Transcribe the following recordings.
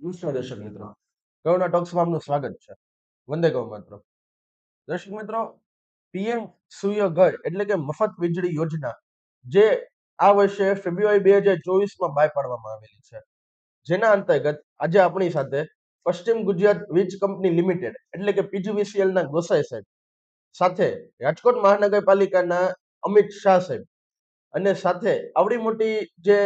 નમસ્કાર દર્શક મિત્રો. ગૌના ટોક્સમાં આપનું સ્વાગત છે. વંદે ગૌ મિત્રો. દર્શક મિત્રો પીએમ સૂર્ય ઘર એટલે કે મફત વીજળી યોજના જે આ વર્ષે ફેબ્રુઆરી બે હજાર ચોવીસમાં બહાર પાડવામાં આવેલી છે. જેના અંતર્ગત આજે આપણી સાથે પશ્ચિમ ગુજરાત વીજ કંપની લિમિટેડ એટલે કે પીજીવીસીએલ ના ગોસાઈ સાહેબ સાથે રાજકોટ મહાનગરપાલિકાના અમિત શાહ સાહેબ અને સાથે આવડી મોટી જે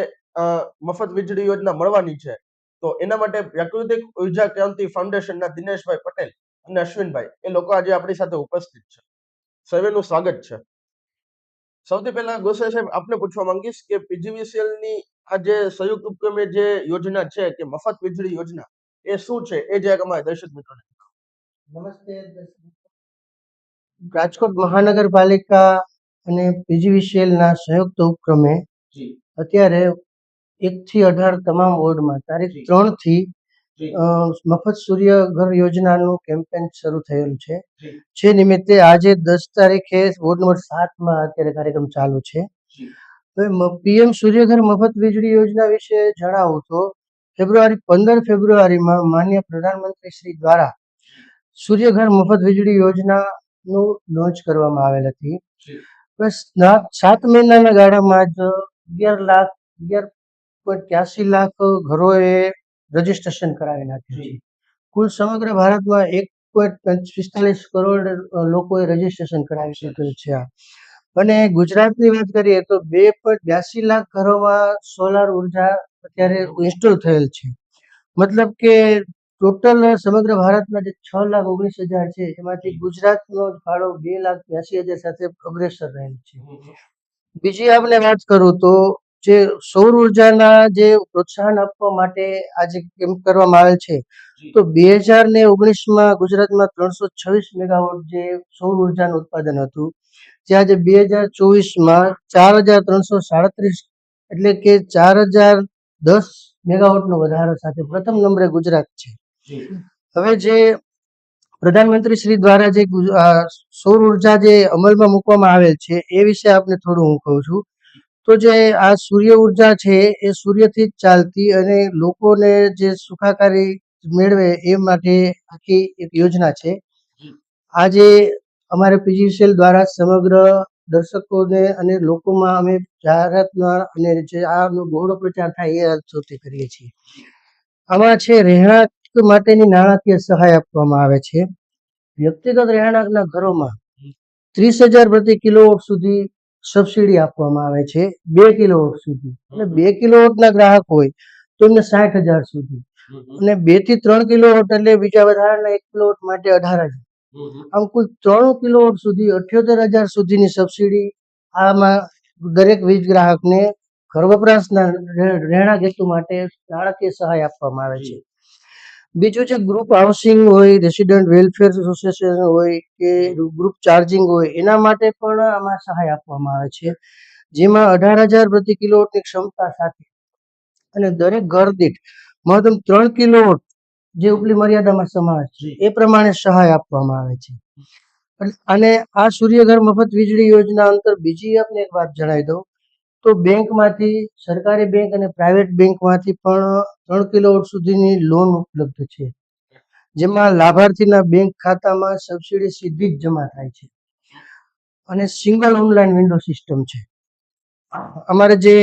મફત વીજળી યોજના મળવાની છે તો એના માટે પ્રાકૃતિક ઊર્જા ક્રાંતિ ફાઉન્ડેશનના દિનેશભાઈ પટેલ અને અશ્વિનભાઈ એ લોકો આજે આપણી સાથે ઉપસ્થિત છે. સર્વેનું સ્વાગત છે. સૌથી પહેલા ગોસાઈ સાહેબ આપને પૂછવા માંગીશ કે પીજીવીસીએલની આ જે સંયુક્ત ઉપક્રમે જે યોજના છે કે મફત વીજળી યોજના એ શું છે? એ જે અમારા દર્શક મિત્રોને નમસ્તે રાજકોટ મહાનગરપાલિકા અને પીજીવીસીએલ ના સંયુક્ત ઉપક્રમે જી. અત્યારે એક થી અઢાર તમામ વોર્ડમાં. તારીખ ત્રણથી ત્રણથી અ, મફત સૂર્ય ઘર યોજનાનું કેમ્પેન શરૂ થયેલું છે. જે. નિમિત્તે આજે દસ તારીખે વોર્ડ નંબર સાતમાં અત્યારે કાર્યક્રમ ચાલુ છે. પીએમ સૂર્યઘર મફત વીજળી યોજના વિશે જણાવું તો ફેબ્રુઆરી પંદર ફેબ્રુઆરીમાં માન્ય પ્રધાનમંત્રી શ્રી દ્વારા સૂર્યઘર મફત વીજળી યોજનાનું લોન્ચ કરવામાં આવેલ હતી. બસ સાત મહિનાના ગાળામાં જ અગિયાર લાખ અગિયાર ત્યાસી લાખ ઘરોએ રજીસ્ટ્રેશન કરાવી નાખ્યું છે. કુલ સમગ્ર ભારતમાં એક પિસ્તાલીસ કરોડ લોકોએ રજીસ્ટ્રેશન કરાવી શક્યું છે અને ગુજરાતની વાત કરીએ તો બે પોઈન્ટ બ્યાસી લાખ ઘરોમાં સોલાર ઊર્જા અત્યારે ઇન્સ્ટોલ થયેલ છે. મતલબ કે ટોટલ સમગ્ર ભારતમાં જે છ લાખ ઓગણીસ હજાર છે એમાંથી ગુજરાતનો ફાળો બે લાખ બ્યાસી હજાર સાથે અગ્રેસર રહેલ છે. બીજી આપણે વાત કરું તો જે સૌર ઉર્જાના જે પ્રોત્સાહન આપવા માટે આજે કેમ્પ કરવામાં આવેલ છે તો બે હજાર ને ઓગણીસમાં ગુજરાતમાં ત્રણસો છવ્વીસ મેગાવોટ જે સૌર ઉર્જાનું ઉત્પાદન હતું જે આજે બે હજાર ચોવીસમાં ચાર હજાર ત્રણસો સાડત્રીસ એટલે કે ચાર હજાર દસ મેગાવોટનો વધારો સાથે પ્રથમ નંબરે ગુજરાત છે. હવે જે પ્રધાનમંત્રી શ્રી દ્વારા જે સૌર ઊર્જા જે અમલમાં મૂકવામાં આવેલ છે એ વિશે આપને થોડું હું કહું છું. તો જે આ સૂર્ય ઊર્જા છે એ સૂર્યથી જ ચાલતી અને લોકોને જે સુખાકારી મેળવે એ માટે આખી એક યોજના છે. આજે અમારે પીજીસીએલ દ્વારા સમગ્ર દર્શકોને અને લોકોમાં અમે જાહેરાતના અને જે આનો બહોળો પ્રચાર થાય એ સૌથી કરીએ છીએ. આમાં છે રહેણાંક માટેની નાણાકીય સહાય આપવામાં આવે છે. વ્યક્તિગત રહેણાંકના ઘરોમાં ત્રીસ હજાર પ્રતિ કિલોવોટ સુધી સબસિડી આપવામાં આવે છે બે કિલોવોટ સુધી. અને બે કિલોવોટના ગ્રાહક હોય તો એમને સાઠ હજાર સુધી. અને બેથી ત્રણ કિલોવોટ એટલે બીજા વધારાના એક કિલોવોટ માટે અઢાર હજાર. આમ કુલ ત્રણ કિલોવોટ સુધી અઠ્યોતેર હજાર સુધીની સબસિડી આમાં દરેક વીજ ગ્રાહકને ઘર વપરાશના રહે- રહેણાંક હેતુ માટે નાણાકીય સહાય આપવામાં આવે છે. બીજું છે ગ્રુપ હાઉસિંગ હોય રેસિડન્ટ વેલફેર એસોસિએશન હોય કે ગ્રુપ ચાર્જિંગ હોય, એના માટે પણ આમાં સહાય આપવામાં આવે છે. જેમાં અઢાર હજાર પ્રતિ કિલોવોટની ક્ષમતા સાથે અને દરેક ઘર દીઠ મહત્તમ ત્રણ કિલોવોટ જે ઉપલી મર્યાદામાં સમાવેશ છે, એ પ્રમાણે સહાય આપવામાં આવે છે. અને આ સૂર્યઘર મફત વીજળી યોજના અંતર બીજી આપને એક વાત જણાવી દઉં. તો બેંકમાંથી, સરકારી બેંક અને પ્રાઇવેટ બેંકમાંથી પણ ત્રણ કિલોવોટ સુધીની લોન ઉપલબ્ધ છે. જેમાં લાભાર્થીના બેંક ખાતામાં સબસિડી સીધી જ જમા થાય છે. અને સિંગલ ઓનલાઈન વિન્ડો સિસ્ટમ છે. અમારે જે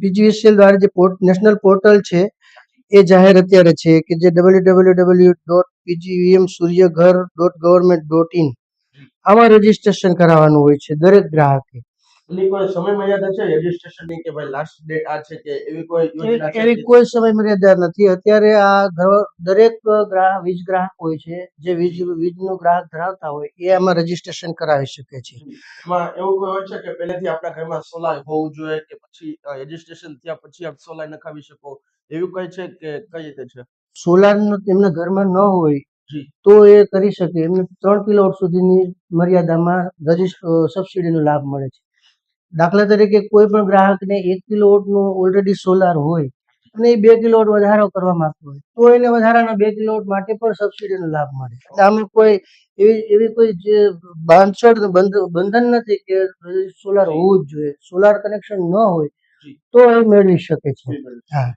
પીજીવીસીએલ દ્વારા જે પોર્ટ, નેશનલ પોર્ટલ છે, એ જાહેર અત્યારે છે કે જે W W W dot PGVM Suryaghar dot government dot in આમાં રજીસ્ટ્રેશન કરાવવાનું હોય છે દરેક ગ્રાહકે. એની કોઈ સમય મર્યાદા છે રજીસ્ટ્રેશનની કે ભાઈ લાસ્ટ ડેટ આ છે કે એવી કોઈ યોજના છે એવી કોઈ સમય મર્યાદા નથી. અત્યારે આ દરેક ગ્રાહક વીજ ગ્રાહક હોય છે જે વીજ વીજનો ગ્રાહક ધરાવતા હોય એ આમાં રજીસ્ટ્રેશન કરાવી શકે છે. એમાં એવું કોઈ હોય છે કે પહેલેથી આપણા ઘરમાં સોલાર હોવું જોઈએ કે પછી રજીસ્ટ્રેશન થયા પછી આપ સોલાર નખાવી શકો? એવું કઈ છે કે કઈ રીતે છે? સોલાર એમના ઘરમાં ન હોય તો એ કરી શકે. એમને ત્રણ કિલોવોટ સુધીની મર્યાદામાં રજીસ્ટ સબસિડીનો લાભ મળે છે. દાખલા તરીકે કોઈ પણ ગ્રાહકને એક કિલોવોટનું ઓલરેડી સોલાર હોય અને એ બે કિલોવોટ વધારો કરવા માંગતો હોય તો એને વધારાના બે કિલોવોટ માટે પણ સબસિડીનો લાભ મળે. એટલે આમ કોઈ એવી એવી કોઈ જે બાંધછોડ બંધ- બંધન નથી કે સોલાર હોવું જ જોઈએ. સોલાર કનેક્શન ન હોય તો એ મેળવી શકે છે. હા.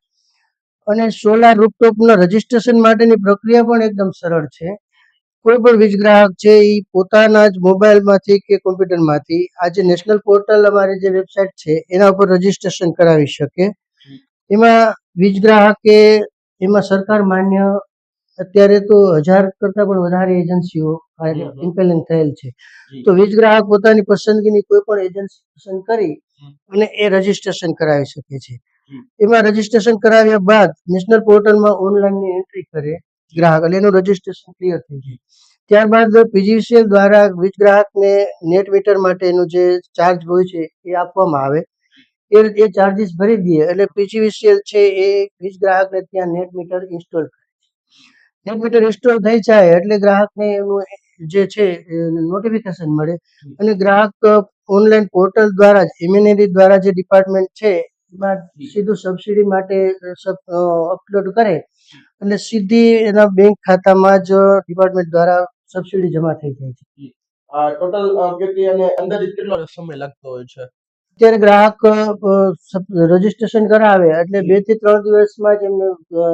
અને સોલાર રૂપટોપના રજીસ્ટ્રેશન માટેની પ્રક્રિયા પણ એકદમ સરળ છે. કોઈ પણ વીજ ગ્રાહક છે એ પોતાના જ મોબાઈલમાંથી કે કોમ્પ્યુટરમાંથી આ જે નેશનલ પોર્ટલ અમારી જે વેબસાઇટ છે એના ઉપર રજીસ્ટ્રેશન કરાવી શકે. એમાં વીજ ગ્રાહકે એમાં સરકાર માન્ય અત્યારે તો હજાર કરતાં પણ વધારે એજન્સીઓ. ઇમ્પેલિંગ થયેલ છે. તો વીજ ગ્રાહક પોતાની પસંદગીની કોઈ પણ એજન્સી પસંદ કરી અને એ રજીસ્ટ્રેશન કરાવી શકે છે. એમાં રજીસ્ટ્રેશન કરાવ્યા બાદ નેશનલ પોર્ટલમાં ઓનલાઈનની એન્ટ્રી કરે. ગ્રાહક એટલે એનું રજીસ્ટ્રેશન ક્લિયર થઈ જાય. ત્યારબાદ પીજીવીસીએલ દ્વારા વીજ ગ્રાહકને નેટ મીટર માટેનું જે ચાર્જ હોય છે એ આપવામાં આવે. એ એ ચાર્જીસ ભરી દઈએ એટલે પીજીવીસીએલ છે એ વીજ ગ્રાહકને ત્યાં નેટ મીટર ઇન્સ્ટોલ કરે છે. નેટ મીટર ઇન્સ્ટોલ થઈ જાય એટલે ગ્રાહકને એનું જે છે નોટિફિકેશન મળે અને ગ્રાહક ઓનલાઈન પોર્ટલ દ્વારા જ એમએનએડી દ્વારા જે ડિપાર્ટમેન્ટ છે એમાં સીધું સબસિડી માટે અપલોડ કરે. એટલે સીધી એના બેંક ખાતામાં જ ડિપાર્ટમેન્ટ દ્વારા સબસિડી જમા થઈ જાય છે. ટોટલ પ્રક્રિયાને અંદાજિત કેટલો સમય લાગતો હોય છે? અત્યારે ગ્રાહક રજીસ્ટ્રેશન કરાવે એટલે બેથી ત્રણ દિવસમાં જ એમને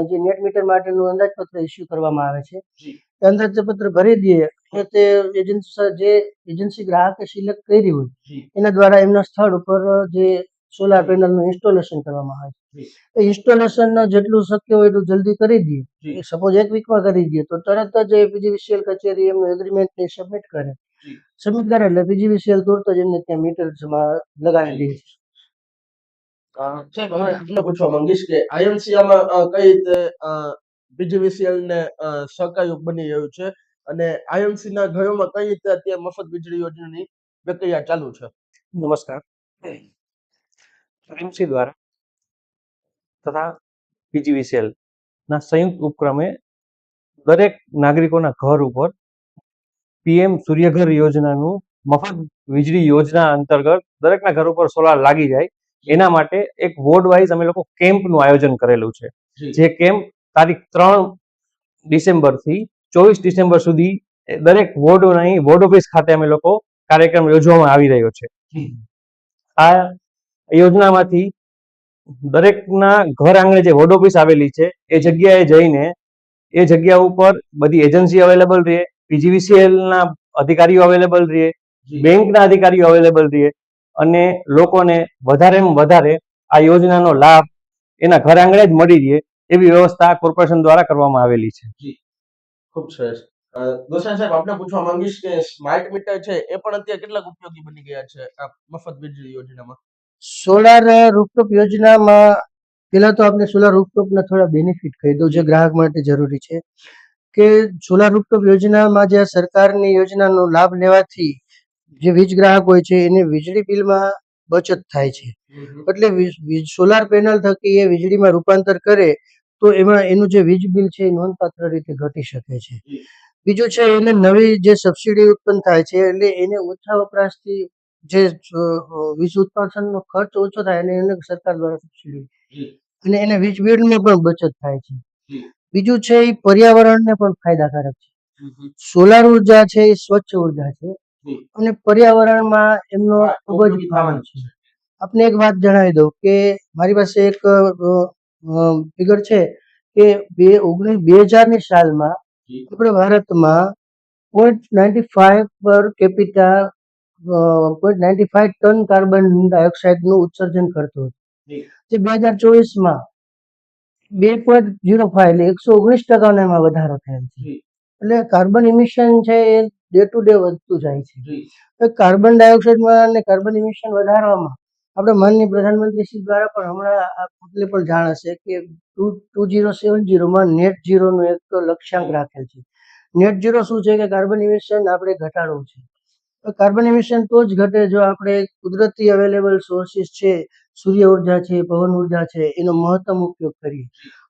જે નેટ મીટર માટેનું અંદાજપત્ર ઇસ્યુ કરવામાં આવે છે. અંદાજપત્ર ભરી દઈએ એટલે તે એજન્સી જે એજન્સી ગ્રાહકે સિલેક્ટ કરી હોય એના દ્વારા એમના સ્થળ ઉપર જે સોલાર પેનલનું ઇન્સ્ટોલેશન કરવામાં આવે છે. ઇન્સ્ટોલેશન જેટલું શક્ય હોય એટલું જલ્દી કરી. દઈએ. સપોઝ એક વીકમાં કરી દઈએ તો તરત જ પીજીવીસીએલ કચેરી એમનું એગ્રીમેન્ટ સબમિટ કરે. સબમિટ કરે એટલે પીજીવીસીએલ તુરત જ એમને ત્યાં મીટર લગાવી દે સાહેબ હવે આપને પૂછવા માંગીશ કે આઈએમસી આમાં અ, કઈ રીતે ને અ, બની રહ્યું છે? અને આઈએમસી ના ઘરોમાં કઈ રીતે અત્યારે મફત વીજળી યોજનાની પ્રક્રિયા ચાલુ છે? નમસ્કાર. દ્વારા તથા પીજીવીસીએલ ના સંયુક્ત ઉપક્રમે દરેક નાગરિકોના ઘર ઉપર પીએમ સૂર્યઘર યોજનાનું મફત વીજળી યોજના અંતર્ગત દરેકના ઘર ઉપર સોલાર લાગી જાય. એના માટે એક વોર્ડ વાઇઝ અમે લોકો કેમ્પનું આયોજન કરેલું છે. જે. કેમ્પ તારીખ ત્રણ ડિસેમ્બરથી ચોવીસ ડિસેમ્બર સુધી દરેક દરેક વોર્ડોની વોર્ડ ઓફિસ ખાતે અમે લોકો કાર્યક્રમ યોજવામાં આવી રહ્યો છે. આ યોજનામાંથી દરેકના ઘર આંગણે જે વોર્ડ ઓફિસ આવેલી છે એ જગ્યાએ જઈને એ જગ્યા ઉપર બધી એજન્સી અવેલેબલ રહે પીજીવીસીએલ ના અધિકારીઓ અવેલેબલ રહે બેંકના અધિકારીઓ અવેલેબલ રહે અને લોકોને વધારે વધારે આ યોજનાનો લાભ એના ઘર આંગણે જ મળી રહે એવી વ્યવસ્થા કોર્પોરેશન દ્વારા કરવામાં આવેલી છે. ખૂબ સરસ. ગોસાઈ સાહેબ આપને પૂછવા માંગીશ કે સ્માર્ટ મીટર છે એ પણ અત્યારે કેટલાક ઉપયોગી બની ગયા છે આ મફત વીજળી યોજનામાં? સોલાર રૂફટોપ યોજનામાં પેલા તો આપણે સોલાર રૂફટોપના થોડા બેનિફિટ કહી દઉં જે ગ્રાહક માટે જરૂરી છે. કે સોલાર રૂફટોપ યોજનામાં જે સરકારની યોજનાનો લાભ લેવાથી જે વીજ ગ્રાહક હોય છે એને વીજળી બિલમાં બચત થાય છે. એટલે સોલાર પેનલ થકી એ વીજળીમાં રૂપાંતર કરે તો એમાં એનું જે વીજ બિલ છે એ નોંધપાત્ર રીતે ઘટી શકે છે. બીજું છે એને નવી જે સબસિડી ઉત્પન્ન થાય છે એટલે એને ઓછા વપરાશથી જે વીજ ઉત્પાદનનો ખર્ચ ઓછો થાય અને એને સરકાર દ્વારા સબસિડી અને એને વીજ બિલમાં પણ બચત થાય છે. બીજું છે એ પર્યાવરણને પણ ફાયદાકારક છે. સોલાર ઊર્જા છે એ સ્વચ્છ ઊર્જા છે અને પર્યાવરણમાં એમનો ખૂબ જ ફાળો છે. આપને એક વાત જણાવી દઉં કે મારી પાસે એક ફિગર છે કે બે ઓગણીસ બે હજારની સાલમાં આપણે ભારતમાં point ninety five per capita point ninety five ton carbon ડાયોક્સાઇડનું ઉત્સર્જન કરતો હતો. જી. બે હજાર ચોવીસમાં બે પોઈન્ટ ઝીરો ફાઈવ એટલે એકસો ઓગણીસ ટકાનો એમાં વધારો થયો છે. એટલે કાર્બન ઇમિશન છે એ ડે ટુ ડે વધતું જાય છે. તો કાર્બન ડાયોક્સાઇડમાં અને કાર્બન ઇમિશન વધારવામાં આપણે માનનીય પ્રધાનમંત્રી શ્રી દ્વારા પણ હમણાં આપને પણ જાણ હશે કે ટુ ટુ જીરો સેવન ઝીરોમાં નેટ ઝીરોનું એક લક્ષ્યાંક રાખેલ છે. નેટ ઝીરો શું છે કે કાર્બન ઇમિશન આપણે ઘટાડવું છે. તો કાર્બન ઇમિશન તો જ ઘટે જો આપણે કુદરતી અવેલેબલ સોર્સિસ છે સૂર્ય ઊર્જા છે પવન ઊર્જા છે એનો મહત્તમ ઉપયોગ કરીએ.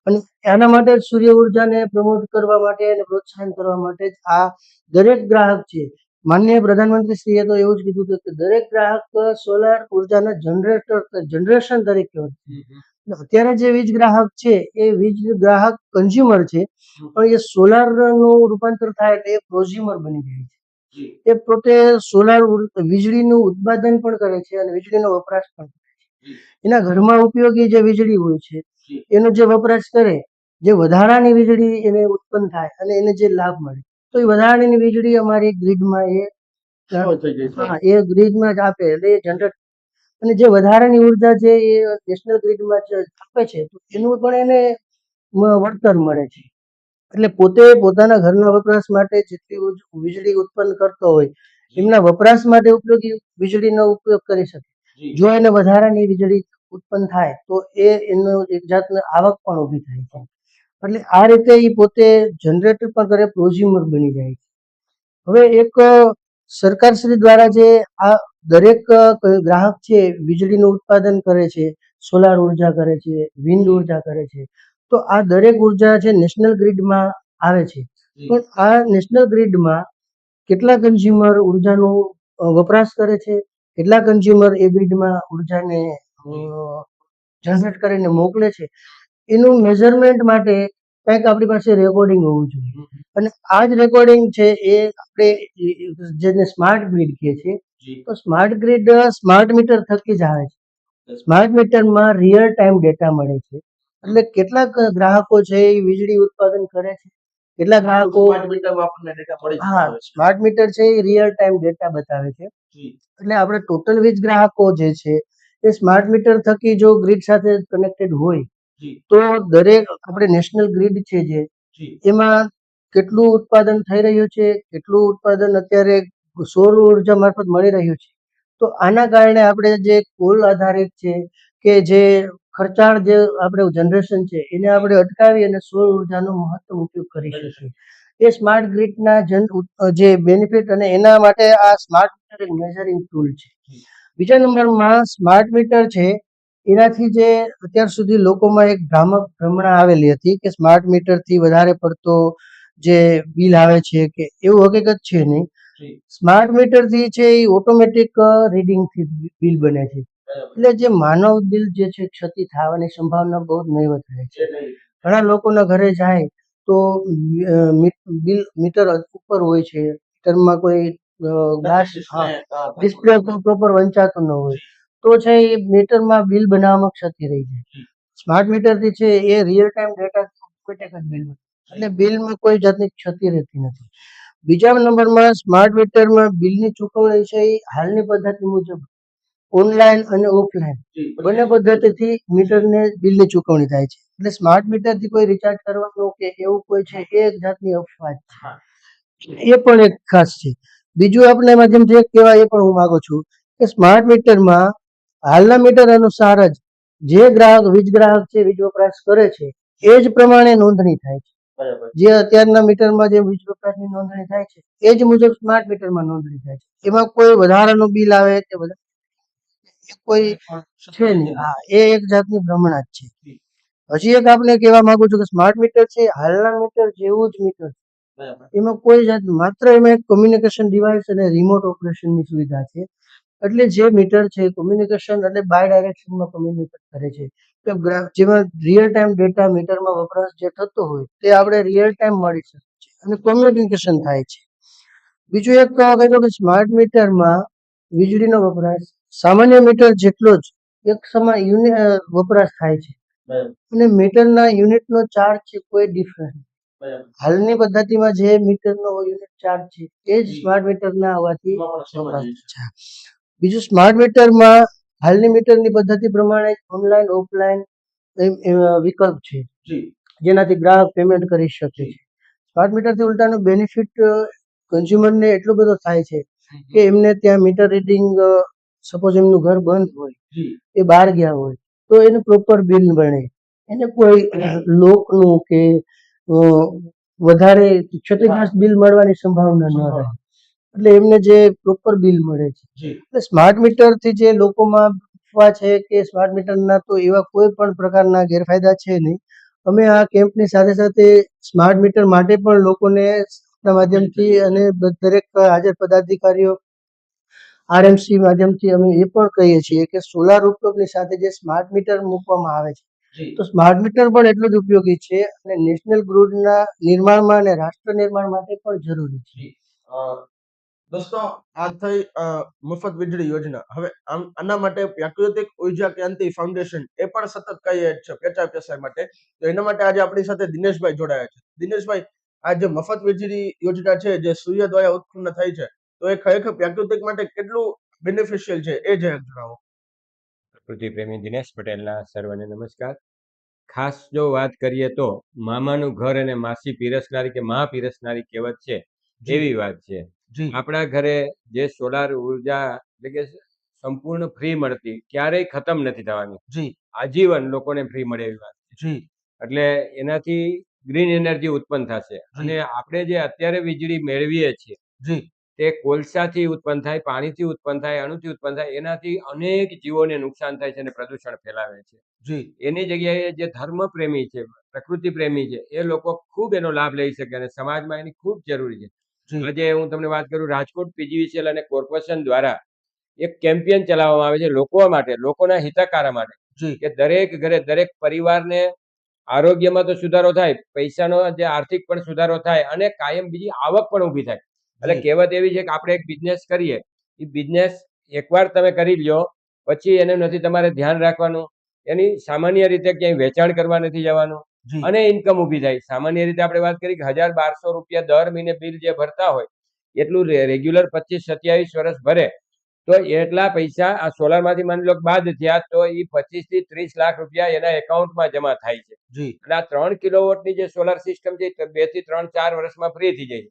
અને એના માટે સૂર્ય ઉર્જાને પ્રમોટ કરવા માટે અને પ્રોત્સાહન કરવા માટે જ આ દરેક ગ્રાહક છે. માનનીય પ્રધાનમંત્રી શ્રીએ તો એવું જ કીધું હતું કે દરેક ગ્રાહક સોલાર ઉર્જાના જનરેટર જનરેશન તરીકે અત્યારે જે વીજ ગ્રાહક છે એ વીજ ગ્રાહક કન્ઝ્યુમર છે. પણ એ સોલારનું રૂપાંતર થાય એટલે એ પ્રોઝ્યુમર બની જાય છે. એ પોતે સોલાર વીજળીનું ઉત્પાદન પણ કરે છે અને વીજળીનો વપરાશ પણ કરે છે. એના ઘરમાં ઉપયોગી જે વીજળી હોય છે એનો જે વપરાશ કરે જે વધારાની વીજળી એને ઉત્પન્ન થાય અને એને જે લાભ મળે. તો એ વધારાની વીજળી અમારી ગ્રીડમાં એ એ ગ્રીડમાં જ આપે એટલે એ જનરેટ અને જે વધારાની ઊર્જા છે એ નેશનલ ગ્રીડમાં આપે છે તો એનું પણ એને વળતર મળે છે. એટલે પોતે પોતાના ઘરના વપરાશ માટે જેટલી વીજળી ઉત્પન્ન કરતો હોય એમના વપરાશ માટે ઉપયોગી વીજળીનો ઉપયોગ કરી શકે. જો. એને વધારાની વીજળી ઉત્પન્ન થાય તો એ એનો એક જાતની આવક પણ ઊભી થાય છે. એટલે આ રીતે એ પોતે જનરેટર પણ કરે પ્રોઝ્યુમર બની જાય છે. હવે એક સરકારશ્રી દ્વારા જે આ દરેક ગ્રાહક છે વીજળીનું ઉત્પાદન કરે છે સોલાર ઊર્જા કરે છે વિન્ડ ઊર્જા કરે છે તો આ દરેક ઊર્જા છે નેશનલ ગ્રીડમાં આવે છે. પણ આ નેશનલ ગ્રીડમાં કેટલા કન્ઝ્યુમર ઉર્જાનો વપરાશ કરે છે? કેટલા કન્ઝ્યુમર એ ગ્રીડમાં ઉર્જાને જનરેટ કરીને મોકલે છે? એનું મેઝરમેન્ટ માટે કંઈક આપણી પાસે રેકોર્ડિંગ હોવું જોઈએ. અને આ જ રેકોર્ડિંગ છે એ આપણે જેને સ્માર્ટ ગ્રીડ કહે છે તો સ્માર્ટ ગ્રીડ સ્માર્ટ મીટર થકી જ આવે છે. સ્માર્ટ મીટરમાં રિયલ ટાઈમ ડેટા મળે છે. એટલે કેટલાક ગ્રાહકો છે એ વીજળી ઉત્પાદન કરે છે? કેટલા ગ્રાહકો હા સ્માર્ટ મીટર છે એ રિયલ ટાઈમ ડેટા બતાવે છે. એટલે આપણે ટોટલ વીજ ગ્રાહકો જે છે એ સ્માર્ટ મીટર થકી જો ગ્રીડ સાથે કનેક્ટેડ હોય તો દરેક આપણે નેશનલ ગ્રીડ છે જે એમાં કેટલું ઉત્પાદન થઈ રહ્યું છે કેટલું ઉત્પાદન અત્યારે સૌર ઊર્જા મારફત મળી રહ્યું છે. તો આના કારણે આપણે જે કોલ આધારિત છે કે જે ખર્ચાળ જે આપણે જનરેશન છે એને આપણે અટકાવી અને સૌર ઉર્જાનો મહત્તમ ઉપયોગ કરી શકીએ. એ સ્માર્ટ ગ્રીડના જન જે બેનિફિટ અને એના માટે આ સ્માર્ટ મીટર એક મેઝરિંગ ટૂલ છે. બીજા નંબરમાં સ્માર્ટ મીટર છે એનાથી જે અત્યાર સુધી લોકોમાં એક ભ્રામક ભ્રમણા આવેલી હતી કે સ્માર્ટ મીટરથી વધારે પડતો જે બિલ આવે છે કે એવું હકીકત છે નહીં. સ્માર્ટ મીટરથી છે એ ઓટોમેટિક રીડિંગથી બિલ બને છે. એટલે જે માનવ બિલ જે છે ક્ષતિ થવાની સંભાવના બહુ નહીવત રહે છે. ઘણા લોકોના ઘરે જાય તો બિલ મીટર ઉપર હોય છે. મીટરમાં કોઈ ગ્લાસ ડિસ્પ્લે પ્રોપર વંચાતું ન હોય. તો છે એ મીટરમાં બિલ બનાવવામાં ક્ષતિ રહી જાય. સ્માર્ટ મીટરથી છે એ રિયલ ટાઈમ ડેટા ઓટોમેટિક જ બિલ એટલે બિલમાં કોઈ જાતની ક્ષતિ રહેતી નથી. બીજા નંબરમાં સ્માર્ટ મીટરમાં બિલની ચૂકવણી છે એ હાલની પદ્ધતિ મુજબ ઓનલાઈન અને ઓફલાઈન. બંને પદ્ધતિથી મીટરને બિલની ચૂકવણી થાય છે. એટલે સ્માર્ટ મીટરથી કોઈ રિચાર્જ કરવાનું કે એવું કોઈ છે એ એક જાતની અફવા છે. એ પણ એક ખાસ છે. બીજું આપણે માધ્યમથી એક કહેવા એ પણ હું માગું છું કે સ્માર્ટ મીટરમાં હાલના મીટર અનુસાર જ જે ગ્રાહક વીજ ગ્રાહક છે વીજ વપરાશ કરે છે એ જ પ્રમાણે નોંધણી થાય છે. જે અત્યારના મીટરમાં જે વીજ વપરાશની નોંધણી થાય છે એ જ મુજબ સ્માર્ટ મીટરમાં નોંધણી થાય છે. એમાં કોઈ વધારાનું બિલ આવે કે કોઈ છે નહીં. હા એ એક જાતની ભ્રમણા જ છે. હજી એક આપણે કહેવા માંગુ છું કે સ્માર્ટ મીટર છે હાલના મીટર જેવું જ મીટર છે. એમાં કોઈ જાત માત્ર એમાં એક કોમ્યુનિકેશન ડિવાઇસ અને રિમોટ ઓપરેશનની સુવિધા છે. એટલે જે મીટર છે કોમ્યુનિકેશન એટલે બાય ડાયરેક્શનમાં કોમ્યુનિકેટ કરે છે. કે જેમાં રિયલ ટાઈમ ડેટા મીટરમાં વપરાશ જે થતો હોય તે આપણે રિયલ ટાઈમ મળી શકે છે અને કોમ્યુનિકેશન થાય છે. બીજું એક કહી દો કે સ્માર્ટ મીટરમાં વીજળીનો વપરાશ સામાન્ય મીટર જેટલો જ એક સમાન વપરાશ થાય છે. અને મીટરના યુનિટનો ચાર્જ છે કોઈ ડિફરન્સ હાલની પદ્ધતિમાં જે મીટરનો યુનિટ ચાર્જ છે એ જ સ્માર્ટ મીટરના આવવાથી બીજું સ્માર્ટ મીટરમાં હાલની મીટરની પદ્ધતિ પ્રમાણે ઓનલાઈન ઓફલાઈન વિકલ્પ છે. જેનાથી ગ્રાહક પેમેન્ટ કરી શકે છે. સ્માર્ટ મીટરથી ઉલટાનો બેનિફિટ કન્ઝ્યુમરને એટલો બધો થાય છે કે એમને ત્યાં મીટર રીડિંગ સપોઝ એમનું ઘર બંધ હોય એ બહાર ગયા હોય તો એને પ્રોપર બિલ બને. એને કોઈ લોકનું કે વધારે ક્ષતિગ્રસ્ત બિલ મળવાની સંભાવના ન રહે. એટલે એમને જે પ્રોપર બિલ મળે છે. એટલે સ્માર્ટ મીટરથી જે લોકોમાં અફવા છે કે સ્માર્ટ મીટરના તો એવા કોઈ પણ પ્રકારના ગેરફાયદા છે નહીં. અમે આ કેમ્પની સાથે સાથે સ્માર્ટ મીટર માટે પણ લોકોને આપણા માધ્યમથી અને દરેક હાજર પદાધિકારીઓ આરએમસી માધ્યમથી અમે એ પણ કહીએ છીએ કે સોલાર રૂપટોપની સાથે જે સ્માર્ટ મીટર મૂકવામાં આવે છે. તો સ્માર્ટ મીટર પણ એટલું જ ઉપયોગી છે અને નેશનલ ગ્રીડના નિર્માણમાં અને રાષ્ટ્ર નિર્માણ માટે પણ જરૂરી છે. દોસ્તો આ થઈ મફત વીજળી યોજના. હવે આના માટે પ્રાકૃતિક ઊર્જા ક્રાંતિ ફાઉન્ડેશન એ પણ સતત કહીએ છે પેચા પેસાય માટે. તો એના માટે આજે આપણી સાથે દિનેશભાઈ જોડાયા છે. દિનેશભાઈ આ જે મફત વીજળી યોજના છે જે સૂર્ય દ્વારા ઉત્પન્ન થાય છે તો એ ખરેખર પ્રાકૃતિક માટે કેટલું બેનિફિશિયલ છે એ જરાક જણાવો. પ્રકૃતિ પ્રેમી દિનેશ પટેલના સર્વને નમસ્કાર. ખાસ જો વાત કરીએ તો મામાનું ઘર અને માસી પીરસનારી કે મા પીરસનારી કહેવત છે. એવી વાત છે. આપણા ઘરે જે સોલાર ઊર્જા એટલે કે સંપૂર્ણ ફ્રી મળતી ક્યારેય ખતમ નથી થવાની. જી. આજીવન લોકોને ફ્રી મળે એવી વાત જી. એટલે એનાથી ગ્રીન એનર્જી ઉત્પન્ન થશે. અને આપણે જે અત્યારે વીજળી મેળવીએ છીએ જી. તે કોલસાથી ઉત્પન્ન થાય પાણીથી ઉત્પન્ન થાય અણુથી ઉત્પન્ન થાય એનાથી અનેક જીવોને નુકસાન થાય છે અને પ્રદૂષણ ફેલાવે છે. જી. એની જગ્યાએ જે ધર્મ પ્રેમી છે પ્રકૃતિ પ્રેમી છે એ લોકો ખૂબ એનો લાભ લઈ શકે અને સમાજમાં એની ખૂબ જરૂરી છે. આજે હું તમને વાત કરું રાજકોટ પીજીવીસીએલ અને કોર્પોરેશન દ્વારા એક કેમ્પિયન ચલાવવામાં આવે છે લોકો માટે લોકોના હિતકારા માટે કે દરેક ઘરે દરેક પરિવારને આરોગ્યમાં તો સુધારો થાય પૈસાનો જે આર્થિક પણ સુધારો થાય અને કાયમ બીજી આવક પણ ઊભી થાય. એટલે કહેવત એવી છે કે આપણે એક બિઝનેસ કરીએ એ બિઝનેસ એકવાર તમે કરી લ્યો પછી એને નથી તમારે ધ્યાન રાખવાનું એની સામાન્ય રીતે ક્યાંય વેચાણ કરવા નથી જવાનું અને ઇન્કમ ઊભી થાય. સામાન્ય રીતે આપણે વાત કરી કે હજાર બારસો રૂપિયા દર મહિને બિલ જે ભરતા હોય એટલું રેગ્યુલર પચીસ સત્યાવીસ વર્ષ ભરે. તો એટલા પૈસા આ સોલારમાંથી માની લો બાદ થયા તો એ પચીસથી ત્રીસ લાખ રૂપિયા એના એકાઉન્ટમાં જમા થાય છે. જી. અને આ ત્રણ કિલોવોટની જે સોલાર સિસ્ટમ છે બેથી ત્રણ ચાર વર્ષમાં ફ્રી થઈ જાય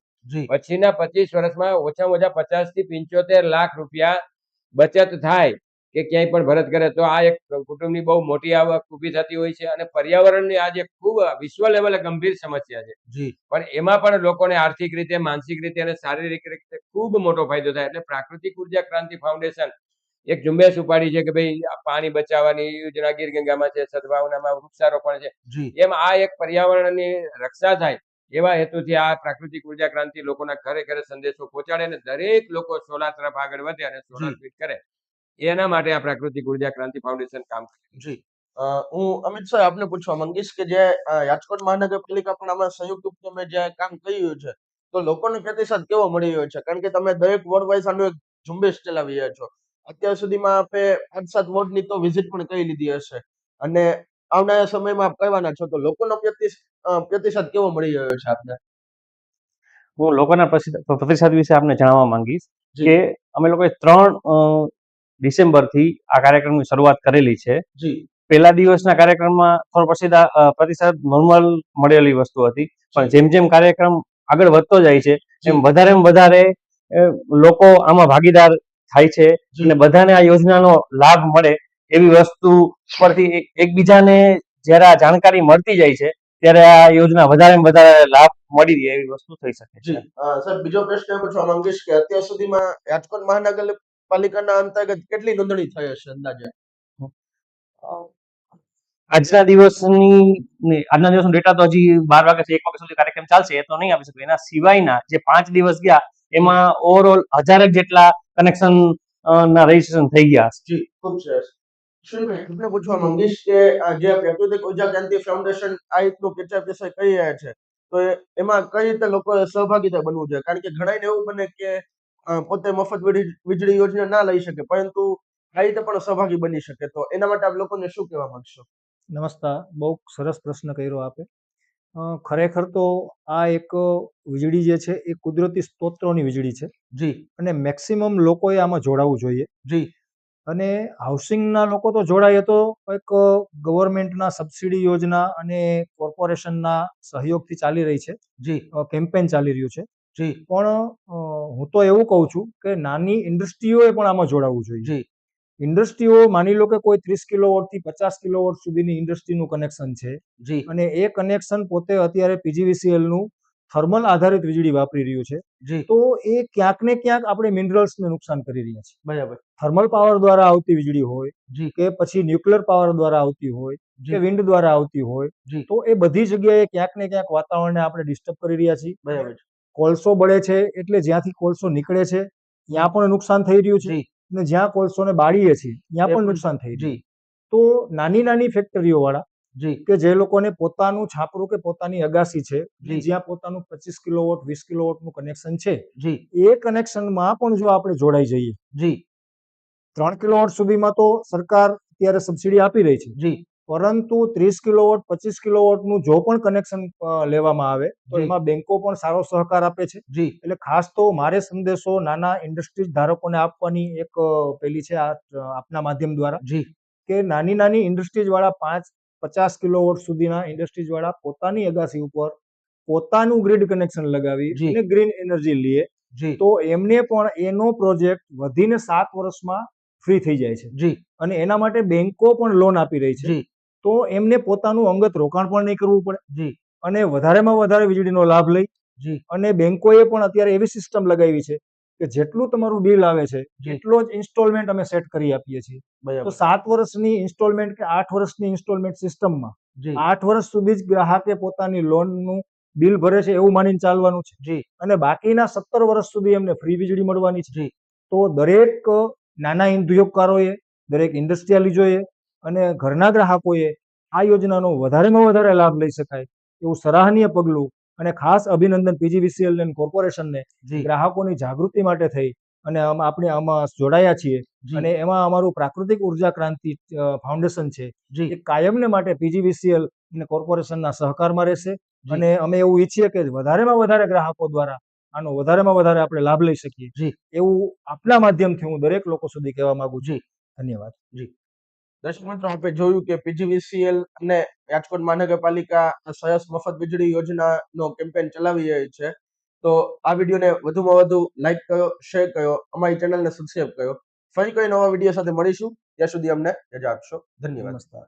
પછીના પચીસ વર્ષમાં ઓછામાં ઓછા પચાસથી પંચોતેર લાખ રૂપિયા બચત થાય. કે ક્યાંય પણ ભરત કરે તો આ એક કુટુંબની બહુ મોટી આવક ઊભી થતી હોય છે અને પર્યાવરણની આજે ખૂબ વિશ્વ લેવલે ગંભીર સમસ્યા છે. પણ એમાં પણ લોકોને આર્થિક રીતે માનસિક રીતે અને શારીરિક રીતે ખૂબ મોટો ફાયદો થાય એટલે પ્રાકૃતિક ઊર્જા ક્રાંતિ ફાઉન્ડેશન એક ઝુંબેશ ઉપાડી છે કે ભાઈ પાણી બચાવવાની યોજના ગીર ગંગામાં છે સદભાવનામાં વૃક્ષારોપણ છે. એમ આ એક પર્યાવરણની રક્ષા થાય એવા હેતુથી આ પ્રાકૃતિક ઊર્જા ક્રાંતિ લોકોના ઘરે ઘરે સંદેશો પહોંચાડે અને દરેક લોકો સોલાર તરફ આગળ વધે અને સોલાર ફીટ કરે. એના માટે આ પ્રાકૃતિક ઊર્જા ક્રાંતિ ફાઉન્ડેશન કામ કરે છે. જી. અ, હું અમિત સર આપને પૂછવા માંગીશ કે જે રાજકોટ મહાનગરપાલિકા પણ આમાં સંયુક્ત ઉપક્રમે જે કામ કર્યું છે તો લોકોનો પ્રતિસાદ કેવો મળી રહ્યો છે? કારણ કે તમે દરેક વોર્ડ વાઇઝ આનું એક ઝુંબેશ ચલાવી રહ્યા છો. અત્યાર સુધીમાં આપે પાંચ સાત વોર્ડની તો વિઝિટ પણ કરી લીધી હશે. અને આવનારા સમયમાં આપ કહેવાના છો તો લોકોનો પ્રતિસાદ કેવો મળી રહ્યો છે આપને? હું લોકોના પ્રતિસાદ વિશે આપને જણાવવા માંગીશ કે અમે લોકોએ ત્રણ અ, ડિસેમ્બરથી આ કાર્યક્રમની શરૂઆત કરેલી છે. જી. પહેલા દિવસના કાર્યક્રમમાં થોડો પ્રસિદ્ધ પ્રતિસાદ નોર્મલ મળેલી વસ્તુ હતી. પણ જેમ જેમ કાર્યક્રમ આગળ વધતો જાય છે એમ વધારે વધારે લોકો આમાં ભાગીદાર થાય છે અને બધાને આ યોજનાનો લાભ મળે એવી વસ્તુ પરથી એકબીજાને જ્યારે આ જાણકારી મળતી જાય છે ત્યારે આ યોજના વધારે વધારે લાભ મળી રહે એવી વસ્તુ થઈ શકે છે. સર બીજો પ્રશ્ન પૂછવા માંગીશ કે અત્યાર સુધીમાં રાજકોટ મહાનગરપાલિકાના અંતર્ગત કેટલી નોંધણી થઈ હશે અંદાજે? આજના દિવસની આજના દિવસનો ડેટા તો હજી બાર વાગ્યાથી એક વાગ્યા સુધી કાર્યક્રમ ચાલશે એ તો નહીં આપી શકું. એના સિવાયના જે પાંચ દિવસ ગયા એમાં ઓવરઓલ હજારેક જેટલા કનેક્શન ના રજીસ્ટ્રેશન થઈ ગયા. જી ખૂબ સરસ. પૂછવા માંગીશ કે જે પ્રાકૃતિક ઊર્જા ક્રાંતિ ફાઉન્ડેશન આ રીતનું પેચા પેસા કરી રહ્યા છે તો એમાં કઈ રીતે લોકો સહભાગીતા બનવું જોઈએ? કારણ કે ઘણાને એવું બને કે પોતે મફત વીજળી યોજના ના લઈ શકે પરંતુ આ રીતે પણ સહભાગી બની શકે. તો એના માટે આપ લોકોને શું કહેવા માંગશો? નમસ્કાર. બહુ સરસ પ્રશ્ન કર્યો આપે. ખરેખર તો આ એક વીજળી જે છે એ કુદરતી સ્ત્રોતોની વીજળી છે. જી. અને મેક્સિમમ લોકોએ આમાં જોડાવું જોઈએ. જી. અને હાઉસિંગના લોકો તો જોડાય તો એક ગવર્મેન્ટના સબસિડી યોજના અને કોર્પોરેશનના સહયોગથી ચાલી રહી છે. જી. કેમ્પેન ચાલી રહ્યું છે. જી. પણ હું તો એવું કહું છું કે નાની ઇન્ડસ્ટ્રીઓએ પણ આમાં જોડાવવું જોઈએ. જી. ઇન્ડસ્ટ્રીઓ માની લો કે કોઈ ત્રીસ કિલોવોટથી પચાસ કિલોવોટ સુધીની ઇન્ડસ્ટ્રીનું કનેક્શન છે જી. અને એ કનેક્શન પોતે અત્યારે પીજીવીસીએલનું થર્મલ આધારિત વીજળી વાપરી રહ્યું છે જી. તો એ ક્યાંક ને ક્યાંક આપણે મિનરલ્સને નુકસાન કરી રહ્યા છીએ બરાબર. થર્મલ પાવર દ્વારા આવતી વીજળી હોય જી. કે પછી ન્યુક્લિયર પાવર દ્વારા આવતી હોય કે વિન્ડ દ્વારા આવતી હોય તો એ બધી જગ્યાએ ક્યાંક ને ક્યાંક વાતાવરણને આપણે ડિસ્ટર્બ કરી રહ્યા છીએ. બરાબર કોલસો બળે છે એટલે જ્યાંથી કોલસો નીકળે છે ત્યાં પણ નુકસાન થઈ રહ્યું છે અને જ્યાં કોલસોને બાળીએ છીએ ત્યાં પણ નુકસાન થઈ રહ્યું જી. તો નાની નાની ફેક્ટરીઓ વાળા કે જે લોકોને પોતાનું છાપરું કે પોતાની અગાસી છે જ્યાં પોતાનું પચીસ કિલોવોટ વીસ કિલોવોટનું કનેક્શન છે એ કનેક્શનમાં પણ જો આપણે જોડાઈ જઈએ જી. ત્રણ કિલોવોટ સુધીમાં તો સરકાર અત્યારે સબસિડી આપી રહી છે. જી. પરંતુ ત્રીસ કિલોવોટ પચીસ કિલોવોટનું જો પણ કનેક્શન લેવામાં આવે તો એમાં બેંકો પણ સારો સહકાર આપે છે. જી. એટલે ખાસ તો મારે સંદેશો નાના ઇન્ડસ્ટ્રીઝ ધારકોને આપવાની એક પેલી છે આપના માધ્યમ દ્વારા જી. કે નાની નાની ઇન્ડસ્ટ્રીઝ વાળા પાંચ પચાસ કિલોવોટ સુધીના ઇન્ડસ્ટ્રીઝ વાળા પોતાની અગાસી ઉપર પોતાનું ગ્રીડ કનેક્શન લગાવી અને ગ્રીન એનર્જી લે જી. તો એમને પણ એનો પ્રોજેક્ટ વધીને સાત વર્ષમાં ફ્રી થઈ જાય છે. જી. અને એના માટે બેંકો પણ લોન આપી રહી છે. જી. તો એમને પોતાનું અંગત રોકાણ પણ નહીં કરવું પડે. જી. અને વધારેમાં વધારે વીજળીનો લાભ લઈ જી. અને બેંકોએ પણ અત્યારે એવી સિસ્ટમ લગાવી છે કે જેટલું તમારું બિલ આવે છે. એટલો જ ઇન્સ્ટોલમેન્ટ અમે સેટ કરી આપીએ છીએ. તો સાત વર્ષની ઇન્સ્ટોલમેન્ટ કે આઠ વર્ષની ઇન્સ્ટોલમેન્ટ સિસ્ટમમાં આઠ વર્ષ સુધી જ ગ્રાહકે પોતાની લોનનું બિલ ભરે છે એવું માનીને ચાલવાનું છે. જી. અને બાકીના સત્તર વર્ષ સુધી એમને ફ્રી વીજળી મળવાની છે. તો દરેક નાના ઉદ્યોગકારોએ દરેક ઇન્ડસ્ટ્રીયાલિઝોએ અને ઘરના ગ્રાહકોએ આ યોજનાનો વધારેમાં વધારે લાભ લઈ શકાય એવું સરાહનીય પગલું અને ખાસ અભિનંદન પીજીવીસીએલ અને કોર્પોરેશનને જી. ગ્રાહકોની જાગૃતિ માટે થઈ અને આપણે આમાં જોડાયા છીએ અને એમાં અમારું પ્રાકૃતિક ઊર્જા ક્રાંતિ ફાઉન્ડેશન છે. જી. એ કાયમને માટે પીજીવીસીએલ અને કોર્પોરેશનના સહકારમાં રહેશે અને અમે એવું ઈચ્છીએ કે વધારેમાં વધારે ગ્રાહકો દ્વારા આનો વધારેમાં વધારે આપણે લાભ લઈ શકીએ જી. એવું આપના માધ્યમથી હું દરેક લોકો સુધી કહેવા માંગુ છું. ધન્યવાદ. દર્શક મિત્રો આપણે જોયું કે પીજીવીસીએલ અને રાજકોટ મહાનગરપાલિકા આ મફત વીજળી યોજનાનો કેમ્પેન ચલાવી રહી છે. તો આ વિડીયોને વધુમાં વધુ લાઇક કરો શેર કરો, અમારી ચેનલને સબસ્ક્રાઈબ કરો. ફરી કોઈ નવા વીડિયો સાથે મળીશું. ત્યાં સુધી અમને રજા આપશો. ધન્યવાદ. નમસ્કાર.